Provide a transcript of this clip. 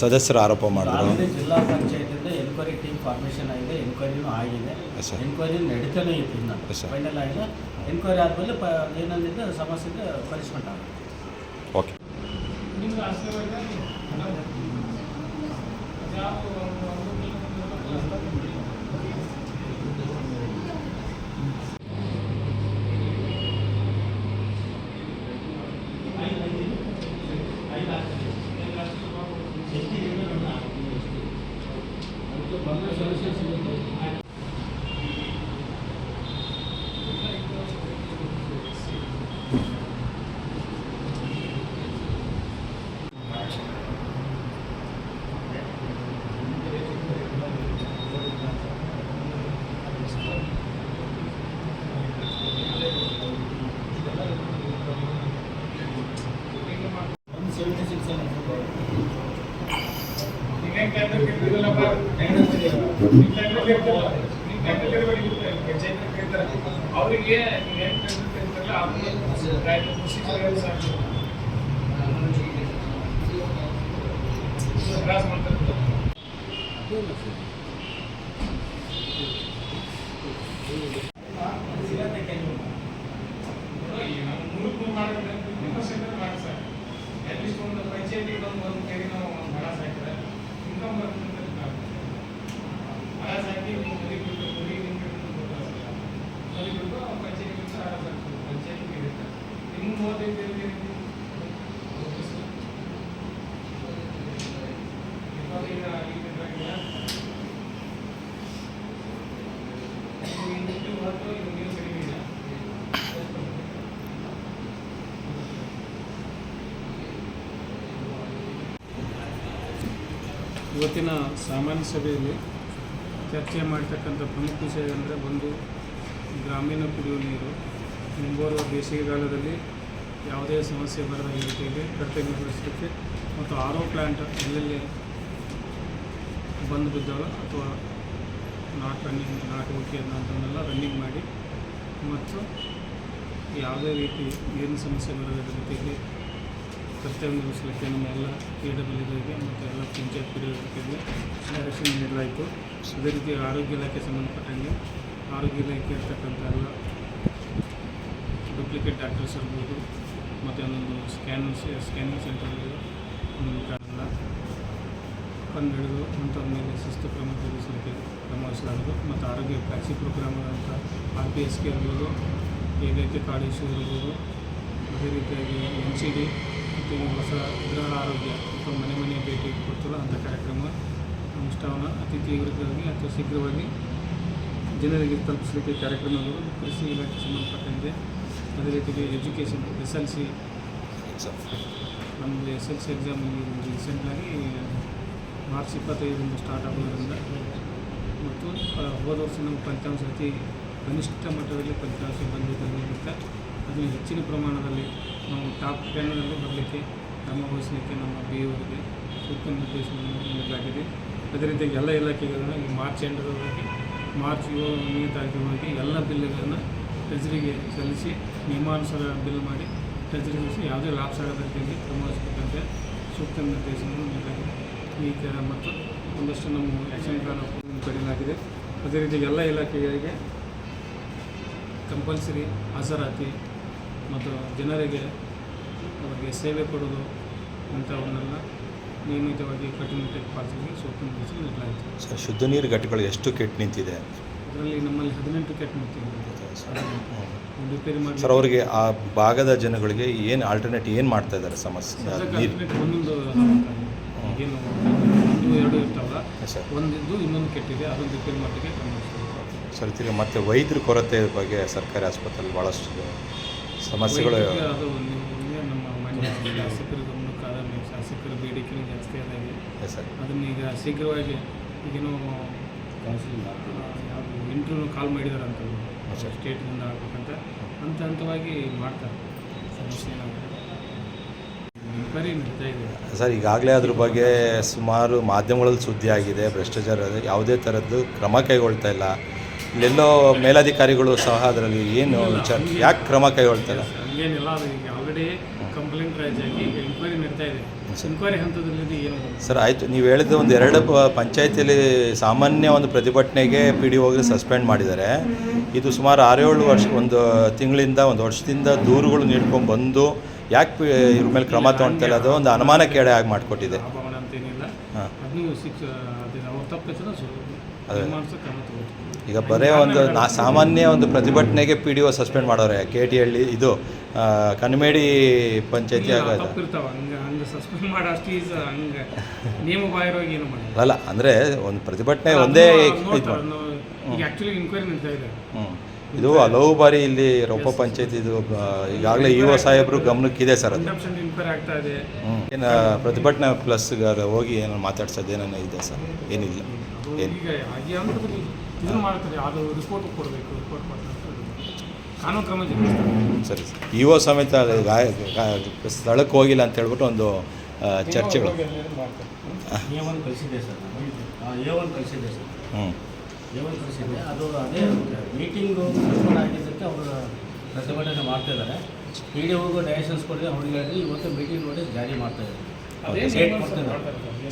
ಸದಸ್ಯರು ಆರೋಪ ಮಾಡಿದ್ರು. ಜಿಲ್ಲಾ ಪಂಚಾಯತಿಂದ ಎನ್ಕ್ವೈರಿ ಟೀಮ್ ಫಾರ್ಮೇಷನ್ ಆಗಿದೆ ಎನ್ಕ್ವೈರಿನೂ ಆಗಿದೆ. ಸರ್. ಎನ್ಕ್ವೈರಿ ನಡೀತಾನೆ ಇತ್ತು ಇನ್ನು. ಫೈನಲ್ ಆಗಿದೆ. ಎನ್ಕ್ವೈರಿ ಆದಮೇಲೆ ಪ ಏನಂದಿದೆ ಸಮಸ್ಯೆಗೆ ಪನಿಷ್ಮೆಂಟ್ ಆಗುತ್ತೆ. ಓಕೆ. ಒಂದು ಅವರಿಗೆ ಏನು ಕರಿತಾರಲ್ಲ ಅದನ್ನ ಪ್ರೊಸೀಜರ್ ಸಾಕು ಕ್ರಾಸ್ ಮಾಡ್ತಾರೆ ಮುಳುಗು ಮಾಡಿದ್ರೆ ನಿಮ್ಮ ಸೆಂಟರ್ ಮಾಡಿ ಸರ್ ಅಟ್ಲೀಸ್ಟ್ ಒಂದು ಪಂಚಾಯತಿಗೆ ಒಂದು ಒಂದು ಕೈ ನಾವು ಒಂದು ಹಣ ಸಾಕಿದ್ರೆ ಇನ್ಕಮ್ ಬರ್ತದೆ ಹಣ ಸಾಕಿ ನೀವು ಮನೆ ಬಿಟ್ಟು ಮನೆ ನಿಂತು ಮನೆ ಬಿಟ್ಟು ಪಂಚಾಯತಿ ಬಿಟ್ಟು ಹಣ ಸಾಕ್ಬೋದು ಪಂಚಾಯತಿಗೆ ಇರುತ್ತೆ ನಿಮ್ಮ ಮೂವತ್ತೈದು ಎಲ್ಲಿ ಇಪ್ಪತ್ತೈದು ಆಗಿದ್ದಿಲ್ಲ ಇದು ಹೊರತು ಇದು ನೀವು ಕಡಿಮೆ ಇಲ್ಲ ಇವತ್ತಿನ ಸಾಮಾನ್ಯ ಸಭೆಯಲ್ಲಿ ಚರ್ಚೆ ಮಾಡ್ತಕ್ಕಂಥ ಪ್ರಮುಖ ವಿಷಯ ಅಂದರೆ ಒಂದು ಗ್ರಾಮೀಣ ಕುಡಿಯುವ ನೀರು. ಮುಂಬರುವ ಬೇಸಿಗೆಗಾಲದಲ್ಲಿ ಯಾವುದೇ ಸಮಸ್ಯೆ ಬರದ ಈ ರೀತಿಯಲ್ಲಿ ಮತ್ತು ಆರ್ ಪ್ಲ್ಯಾಂಟ್ ಎಲ್ಲೆಲ್ಲಿ ಬಂದು ಬಿದ್ದಾವ ಅಥವಾ ನಾಟ್ ರನ್ನಿಂಗ್ ನಾಟ್ ಓಕೆ ಅನ್ನೋದನ್ನೆಲ್ಲ ರನ್ನಿಂಗ್ ಮಾಡಿ ಮತ್ತು ಯಾವುದೇ ರೀತಿ ನೀರಿನ ಸಮಸ್ಯೆ ಬರದ ರೀತಿಯಲ್ಲಿ ನಿರ್ವಹಿಸಲಿಕ್ಕೆ ನಮ್ಮ ಎಲ್ಲ ಕೆ ಡಬ್ಲ್ಯೂಗಳಿಗೆ ಮತ್ತು ಎಲ್ಲ ಪಂಚಾಯತ್ ಪಿಡಿಒಗಳಿಗೆ ಡೈರೆಕ್ಷನ್ ನೀಡಲಾಯಿತು. ಅದೇ ರೀತಿ ಆರೋಗ್ಯ ಇಲಾಖೆ ಸಂಬಂಧಪಟ್ಟಂಗೆ ಆರೋಗ್ಯ ಇಲಾಖೆ ಇರ್ತಕ್ಕಂಥ ಎಲ್ಲ ಡೂಪ್ಲಿಕೇಟ್ ಡಾಕ್ಟರ್ಸ್ ಇರ್ಬೋದು, ಮತ್ತು ಒಂದೊಂದು ಸ್ಕ್ಯಾನ್ ಸ್ಕ್ಯಾನಿಂಗ್ ಸೆಂಟರ್ಗಳು ಒಂದೊಂದು ಕಾರಣ ಕಂಡುಹಿಡಿದು ಅಂಥವ್ರ ಮೇಲೆ ಶಿಸ್ತು ಕ್ರಮ ಜರುಗಿಸಲಿಕ್ಕೆ ಕ್ರಮ ವಹಿಸಲಾಗುವುದು ಮತ್ತು ಆರೋಗ್ಯ ಫ್ಯಾಕ್ಸಿ ಪ್ರೋಗ್ರಾಮ್ ಅಂತ ಆರ್ ಪಿ ಎಸ್ಗೆ ಇರ್ಬೋದು, ಏಕೈಕ ಕಾರ್ಡ್ ಇಶ್ಯೂ ಇರ್ಬೋದು, ಅದೇ ರೀತಿಯಾಗಿ ಎನ್ ಸಿ ಡಿ ಈ ಹೊಸ ಗೃಹ ಆರೋಗ್ಯ ಅಥವಾ ಮನೆ ಮನೆ ಭೇಟಿ ಕೊಡ್ತಲ್ಲ ಅಂಥ ಕಾರ್ಯಕ್ರಮ ಅನುಷ್ಠಾನ ಅತಿ ತೀವ್ರವಾಗಿ ಅಥವಾ ಶೀಘ್ರವಾಗಿ ಜನರಿಗೆ ತಲುಪಿಸಲಿಕ್ಕೆ ಕಾರ್ಯಕ್ರಮಗಳು ಕೃಷಿ ಇಲಾಖೆ ಸಂಬಂಧಪಟ್ಟಂತೆ ಅದೇ ರೀತಿಯಲ್ಲಿ ಎಜುಕೇಷನ್ ಎಸ್ ಎಲ್ ಸಿ ನಮ್ಮದು ಎಸ್ ಎಲ್ ಸಿ ಎಕ್ಸಾಮ್ ರೀಸೆಂಟಾಗಿ ಮಾರ್ಚ್ ಇಪ್ಪತ್ತೈದರಿಂದ ಸ್ಟಾರ್ಟ್ ಆಗೋದರಿಂದ ಮತ್ತು ಹೋದ ವರ್ಷ ನಮ್ಮ ಫಲಿತಾಂಶ ಅತಿ ಕನಿಷ್ಠ ಮಟ್ಟದಲ್ಲಿ ಫಲಿತಾಂಶ ಬಂದಿದ್ದರಿಂದ ಅದನ್ನು ಹೆಚ್ಚಿನ ಪ್ರಮಾಣದಲ್ಲಿ ನಾವು ಟಾಪ್ ಟೆನ್ನಲ್ಲಿ ಬರಲಿಕ್ಕೆ ಕ್ರಮ ವಹಿಸಲಿಕ್ಕೆ ನಮ್ಮ ಬಿ ಅವರಿಗೆ ಸೂಕ್ತ ನಿರ್ದೇಶನವನ್ನು ನೀಡಲಾಗಿದೆ. ಅದೇ ರೀತಿಯಾಗಿ ಎಲ್ಲ ಇಲಾಖೆಗಳನ್ನು ಈ ಮಾರ್ಚ್ ಎಂಟರವರೆಗೆ, ಮಾರ್ಚ್ ಏಳು ತಾರೀಕಿನವರೆಗೆ ಎಲ್ಲ ಬಿಲ್ಗಳನ್ನು ಟ್ರೆಜರಿಗೆ ಸಲ್ಲಿಸಿ ನಿಯಮಾನುಸಾರ ಬಿಲ್ ಮಾಡಿ ಟ್ರೆಜರಿಗೆ ಸಲ್ಲಿಸಿ ಯಾವುದೇ ಲಾಭ ಆಗದ ರೀತಿಯಲ್ಲಿ ಕ್ರಮ ವಹಿಸಬೇಕಂತ ಸೂಕ್ತ ನಿರ್ದೇಶನವನ್ನು ನೀಡಲಾಗಿದೆ. ಈ ಥರ ಮತ್ತು ಒಂದಷ್ಟು ನಮ್ಮ ಆ್ಯಕ್ಷನ್ ಪ್ಲಾನ್ ಪಡೆಯಲಾಗಿದೆ. ಅದೇ ರೀತಿ ಎಲ್ಲ ಇಲಾಖೆಗಳಿಗೆ ಕಂಪಲ್ಸರಿ ಹಾಜರಾತಿ ಮತ್ತು ಜನರಿಗೆ ಅವರಿಗೆ ಸೇವೆ ಕೊಡೋದು ಅಂಥವನ್ನೆಲ್ಲ ನಿಯಮಿತವಾಗಿ ಕಟ್ಟುನಿಟ್ಟಾಗಿ ಸೋಪು ನಿರ್ದೇಶನ ನೀಡಲಾಯಿತು. ಸರ್ ಶುದ್ಧ ನೀರು ಘಟಕಗಳು ಎಷ್ಟು ಕೆಟ್ಟು ನಿಂತಿದೆ? ಅದರಲ್ಲಿ ನಮ್ಮಲ್ಲಿ ಹದಿನೆಂಟು ಕೆಟ್ ನಿಂತಿದೆ. ರಿಪೇರಿ ಮಾಡಿ ಸರ್ ಅವರಿಗೆ ಆ ಭಾಗದ ಜನಗಳಿಗೆ ಏನು ಆಲ್ಟರ್ನೇಟ್ ಏನು ಮಾಡ್ತಾ ಇದ್ದಾರೆ ಸಮಸ್ಯೆ? ನೀರು. ಒಂದೊಂದು ಏನು ಎರಡು ಇರ್ತಾವಲ್ಲ ಸರ್. ಒಂದಿದ್ದು ಇನ್ನೊಂದು ಕೆಟ್ಟಿದೆ ಅದನ್ನು ರಿಪೇರಿ ಮಾಡಲಿಕ್ಕೆ. ಸರ್ ತಿರ್ಗಿ ಮತ್ತೆ ವೈದ್ಯರ ಕೊರತೆ ಬಗ್ಗೆ ಸರ್ಕಾರಿ ಆಸ್ಪತ್ರೆಯಲ್ಲಿ ಭಾಳಷ್ಟು ಸಮಸ್ಯೆಗಳು ಅದು ನಿಮಗೆ ನಮ್ಮ ಮಾನ್ಯ ಶಾಸಕರ ಗಮನಕ್ಕಾದ ಮೇಲೆ ಶಾಸಕರ ಬೇಡಿಕೆನೂ ಜಾಸ್ತಿ ಆದಾಗೆ. ಎಸ್ ಸರ್ ಅದನ್ನು ಈಗ ಶೀಘ್ರವಾಗಿ ಈಗೇನೋ ಯಾವುದು ಇಂಟ್ರ್ಯೂನು ಕಾಲ್ ಮಾಡಿದಾರಂತ. ಸ್ಟೇಟಿಂದ ಆಗ್ಬೇಕಂತ. ಹಂತ ಹಂತವಾಗಿ ಮಾಡ್ತಾರೆ. ಸಮಸ್ಯೆ ಏನಾಗುತ್ತೆ? ಎನ್ಕ್ವೈರಿ ನಡೀತಾ ಇದೆ. ಸರ್ ಈಗಾಗಲೇ ಅದ್ರ ಬಗ್ಗೆ ಸುಮಾರು ಮಾಧ್ಯಮಗಳಲ್ಲಿ ಸುದ್ದಿ ಆಗಿದೆ ಭ್ರಷ್ಟಾಚಾರ ಯಾವುದೇ ಥರದ್ದು ಕ್ರಮ ಕೈಗೊಳ್ತಾ ಇಲ್ಲ. ಇಲ್ಲೆಲ್ಲೋ ಮೇಲಾಧಿಕಾರಿಗಳು ಸಹ ಅದರಲ್ಲಿ ಏನು ವಿಚಾರ ಯಾಕೆ ಕ್ರಮ ಕೈಗೊಳ್ತಾರೆ? ಇಲ್ಲ ಹಂಗೇನಿಲ್ಲ ಅದು ಈಗ ಆಲ್ರೆಡಿ ಕಂಪ್ಲೇಂಟ್ ರೈಸ್ ಆಗಿ ಈಗ ಎನ್ಕ್ವೈರಿ ನಡೀತಾ ಇದೆ. ಸರ್ ಇನ್ಕ್ವೈರಿ ಹಂತದಲ್ಲಿ ಏನು ಸರ್ ಆಯಿತು. ನೀವು ಹೇಳಿದ ಒಂದು ಎರಡು ಪಂಚಾಯತಿಯಲ್ಲಿ ಸಾಮಾನ್ಯ ಒಂದು ಪ್ರತಿಭಟನೆಗೆ ಪಿ ಡಿ ಒಗೆ ಸಸ್ಪೆಂಡ್ ಮಾಡಿದ್ದಾರೆ. ಇದು ಸುಮಾರು ಆರೇಳು ವರ್ಷ ಒಂದು ತಿಂಗಳಿಂದ ಒಂದು ವರ್ಷದಿಂದ ದೂರುಗಳು ನೀಡ್ಕೊಂಡು ಬಂದು ಯಾಕೆ ಇವ್ರ ಮೇಲೆ ಕ್ರಮ ತೊಗೊಳ್ತಾ ಅದು ಒಂದು ಕೇಳೆ ಆಗಿ ಮಾಡಿಕೊಟ್ಟಿದೆ. ಹಾಂ. ಶಿಕ್ಷ ಅದು. ಈಗ ಬರೇ ಒಂದು ನಾ ಸಾಮಾನ್ಯ ಒಂದು ಪ್ರತಿಭಟನೆಗೆ ಪಿ ಡಿ ಒ ಸಸ್ಪೆಂಡ್ ಮಾಡೋರೆ. ಕೆ ಟಿ ಹಳ್ಳಿ ಇದು ಕನ್ಮೇಡಿ ಪಂಚಾಯತಿ ಅಲ್ಲ ಅಂದರೆ ಒಂದು ಪ್ರತಿಭಟನೆ ಒಂದೇ ಇದು ಇದೆ ಹಲವು ಬಾರಿ ಇಲ್ಲಿ ರೊಪ್ಪ ಪಂಚಾಯತಿ ಇದು ಈಗಾಗಲೇ ಇ ಒ ಸಾಹೇಬರು ಗಮನಕ್ಕಿದೆ ಸರ್ ಅದು. ಏನು ಪ್ರತಿಭಟನೆ ಪ್ಲಸ್ ಹೋಗಿ ಏನೋ ಮಾತಾಡ್ಸೋದು ಏನೇನೋ ಇದೆ ಸರ್? ಏನಿಲ್ಲ. ಏನು? ಈಗ ಹಾಗೆ ಮಾಡ್ತಾರೆ. ಅದು ರಿಪೋರ್ಟ್ ಕೊಡಬೇಕು ರಿಪೋರ್ಟ್ ಕೊಟ್ಟು ಕಾನೂನು ಕ್ರಮ ಜರುಗಿಸ್ತಾರೆ. ಸರಿ ಸರ್. ಇ ಒ ಸಮೇತ ಸ್ಥಳಕ್ಕೆ ಹೋಗಿಲ್ಲ ಅಂತ ಹೇಳ್ಬಿಟ್ಟು ಒಂದು ಚರ್ಚೆಗಳು. ಹ್ಞೂ ಕಳಿಸಿದ್ದೆ ಅದು ಅದೇ ಮೀಟಿಂಗು ಸಸ್ಪೆಂಡ್ ಆಗಿದ್ದಕ್ಕೆ ಅವರು ಪ್ರತಿಭಟನೆ ಮಾಡ್ತಾ ಇದ್ದಾರೆ. ಪಿ ಡಿ ಹೋಗೋ ಡೈರೆಕ್ಷನ್ಸ್ ಕೊಡಿ ಅವ್ರಿಗೆ ಇವತ್ತು ಮೀಟಿಂಗ್ ನೋಡಿ ಜಾರಿ ಮಾಡ್ತಾ